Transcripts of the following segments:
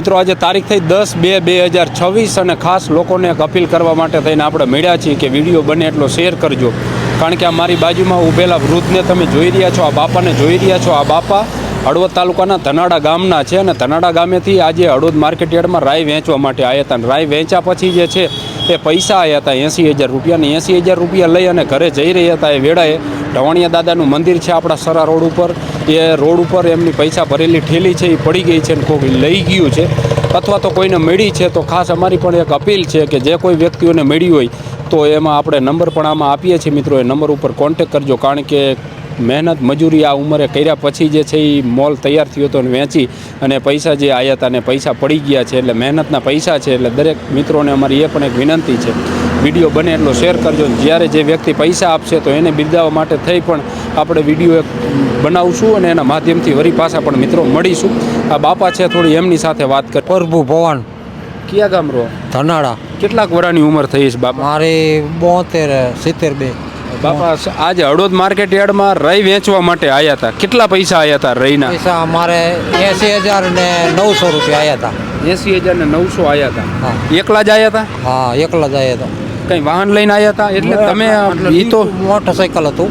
મિત્રો, આજે તારીખ થઈ દસ બે બે હજાર છવ્વીસ અને ખાસ લોકોને એક અપીલ કરવા માટે થઈને આપણે મળ્યા છીએ કે વીડિયો બને એટલો શેર કરજો. કારણ કે આ મારી બાજુમાં ઊભેલા વૃદ્ધને તમે જોઈ રહ્યા છો, આ બાપાને જોઈ રહ્યા છો. આ બાપા હળવદ તાલુકાના ધનાડા ગામના છે અને ધનાડા ગામેથી આજે હળવદ માર્કેટ રાય વેચવા માટે આવ્યા હતા. અને રાય વેચ્યા પછી જે છે એ પૈસા આવ્યા હતા એંસી હજાર રૂપિયા. અને એંસી હજાર રૂપિયા લઈ અને ઘરે જઈ રહ્યા હતા એ વેળાએ. ઢવાણિયા દાદાનું મંદિર છે આપણા સરા રોડ ઉપર. એ રોડ ઉપર એમની પૈસા ભરેલી ઠેલી છે, એ પડી ગઈ છે અને કોઈ લઈ ગયું છે. અથવા તો કોઈને મળી છે, તો ખાસ અમારી પણ એક અપીલ છે કે જે કોઈ વ્યક્તિઓને મળી હોય, તો એમાં આપણે નંબર પણ આમાં આપીએ છીએ મિત્રો. એ નંબર ઉપર કોન્ટેક કરજો, કારણ કે મહેનત મજૂરી આ ઉંમરે કર્યા પછી જે છે એ મોલ તૈયાર થયો હતો અને વેચી અને પૈસા જે આવ્યા હતા અને પૈસા પડી ગયા છે, એટલે મહેનતના પૈસા છે, એટલે દરેક મિત્રોને અમારી એ પણ એક વિનંતી છે. વીડિયો બને એટલો શેર કરજો, જ્યારે જે વ્યક્તિ પૈસા આપશે, તો એને બિરદાવવા માટે થઈ પણ આપણે વીડિયો એક બનાવશું અને એના માધ્યમથી વરી પાછા પણ મિત્રો મળીશું. આ બાપા છે થોડી એમની સાથે વાત કરી. પ્રભુ ભવન. કયા ગામ રહો? ધનાળા કેટલાક વર્ષની ઉંમર થઈ છે બાપા? મારે બોતેર સિત્તેર બે. બાપા આજે હળવદ માર્કેટ યાર્ડમાં રઈ વેચવા માટે આવ્યા હતા. કેટલા પૈસા આવ્યા હતા રઈના? પૈસા મારે એંસી હજાર ને નવસો રૂપિયા આવ્યા હતા. એસી હજાર ને નવસો આવ્યા હતા. એકલા જ આવ્યા હતા? હા એકલા જ આવ્યા હતા. કઈ વાહન લઈને આવ્યા હતા? એટલે તમે એ તો મોટરસાઇકલ હતું.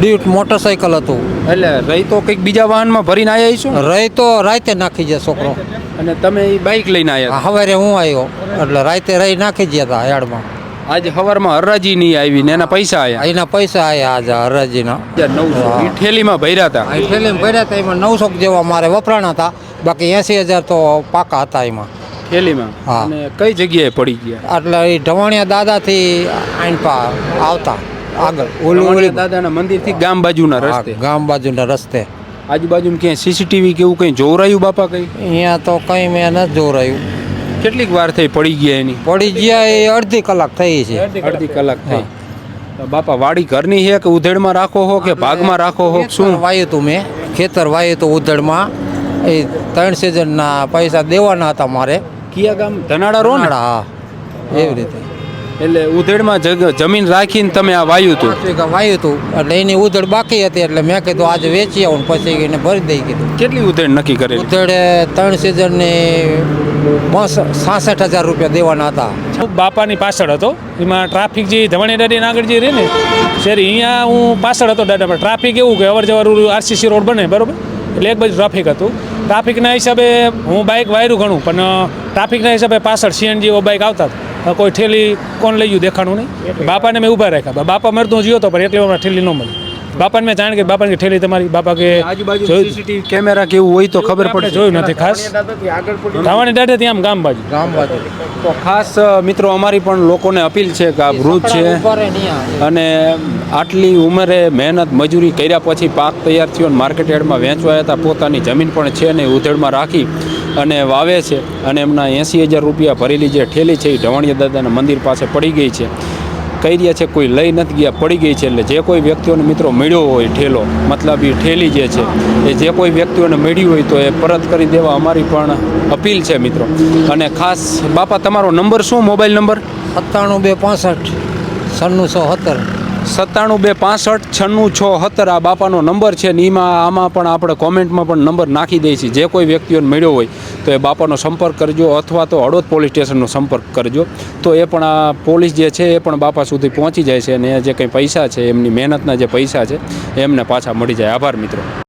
ડ્યુટ મોટરસાઇકલ હતું. એટલે રહી તો કંઈક બીજા વાહનમાં ભરીને આવ્યા છો રહી તો રાતે નાખી જાય છોકરો. અને તમે એ બાઇક લઈને આવ્યા સવારે હું આવ્યો એટલે રાતે રહી નાખી ગયા હતા યાર્ડમાં આજે સવારમાં હરાજી નહીં આવી ને એના પૈસા આવ્યા એના પૈસા આવ્યા આજે હરાજીના નવસો ઠેલીમાં ભર્યા હતા? ઠેલીમાં ભર્યા હતા એમાં નવસો જેવા મારે વપરાણા હતા. બાકી એંસી હજાર તો પાકા હતા એમાં. ઠેલીમાં? હા. અને કઈ જગ્યાએ પડી ગયા? એટલે એ ઢવાણિયા દાદાથી આઈન પા આવતા. આગળ ઓલી ઓલી. દાદાના મંદિરથી ગામ બાજુના રસ્તે. ગામ બાજુના રસ્તે. આજુબાજુ ક્યાંય સીસીટીવી કેવું કંઈ જોવરાયું બાપા કઈ? અહીંયા તો કંઈ મેં નથી જોરાયું કેટલીક વાર થઈ પડી ગયા એની? પડી ગયા એ અડધી કલાક થઈ છે. અડધી કલાક થઈ. બાપા વાડી ઘરની છે કે ઉધેડમાં રાખો હો કે ભાગમાં રાખો હો શું? વાયું તું મેં. ખેતર વાયું તું ઉધેડમાં. એ ત્રણ સિઝનના પૈસા દેવાના હતા મારે. કિયા ગામ? ધનાડા રોનાળા હા. એવી રીતે. એટલે ઉધેડમાં જમીન રાખીને તમે આ વાયુ હતું? વાયુ હતું. એટલે એની ઉધેડ બાકી હતી. એટલે મેં કીધું આજે વેચી આવું પછી એને ભરી દઈ કીધું. કેટલી ઉધેડ નક્કી કરેલી? ઉધેડ ત્રણ સિઝનની બસ સાસઠ હજાર રૂપિયા દેવાના હતા. હું બાપાની પાછળ હતો. એમાં ટ્રાફિક જે ધવાણી દાદીને આગળ જે રહે ને શેરી અહીંયા હું પાછળ હતો દાદા પણ ટ્રાફિક એવું કે અવર જવર આરસીસી રોડ બને બરાબર? એટલે એક બાજુ ટ્રાફિક હતું. ટ્રાફિકના હિસાબે હું બાઇક વાયરું ઘણું પણ ટ્રાફિકના હિસાબે પાછળ સીએનજી બાઇક આવતા હતા. કોઈ ઠેલી કોણ લઈ ગયું દેખાણું નહીં? બાપાને મેં ઊભા રાખ્યા. બાપા મરતું જીવો તો પણ એટલે હમણાં ઠેલી ન મળી. બાપાને મેં જાણ કે બાપાની ઠેલી તમારી. બાપા કે આજુબાજુ જોયું સીસીટીવી કેમેરા કેવું હોય તો ખબર પડે જોયું નથી ખાસ. ધાવાની દાદા ત્યાં આમ ગામ બાજુ. ગામ બાજુ. તો ખાસ મિત્રો અમારી પણ લોકોને અપીલ છે કે આ વૃદ્ધ છે અને આટલી ઉંમરે મહેનત મજૂરી કર્યા પછી પાક તૈયાર થયો અને માર્કેટ યાર્ડમાં વેચવા હતા. પોતાની જમીન પણ છે ને ઉધેડમાં રાખી અને વાવે છે અને એમના એંસી હજાર રૂપિયા ભરેલી જે ઠેલી છે એ ઢવાણીયા દાદાના મંદિર પાસે પડી ગઈ છે. કહી રહ્યા છે કોઈ લઈ નથી ગયા, પડી ગઈ છે એટલે જે કોઈ વ્યક્તિઓને મિત્રો મળ્યો હોય ઠેલો, મતલબ એ ઠેલી જે છે, એ જે કોઈ વ્યક્તિઓને મળ્યું હોય તો એ પરત કરી દેવા અમારી પણ અપીલ છે મિત્રો. અને ખાસ બાપા, તમારો નંબર શું, મોબાઈલ નંબર? સત્તાણું બે પાસઠ સન્નું સો સત્તર. સત્તાણું બે પાસઠ, છન્નું છ, સત્તર, આ બાપાનો નંબર છે ને એમાં આમાં પણ આપણે કોમેન્ટમાં પણ નંબર નાખી દઈએ છીએ. જે કોઈ વ્યક્તિઓને મળ્યો હોય તો એ બાપાનો સંપર્ક કરજો અથવા તો હળવદ પોલીસ સ્ટેશનનો સંપર્ક કરજો. તો એ પણ આ પોલીસ જે છે એ પણ બાપા સુધી પહોંચી જાય છે અને જે કંઈ પૈસા છે, એમની મહેનતના જે પૈસા છે, એમને પાછા મળી જાય. આભાર મિત્રો.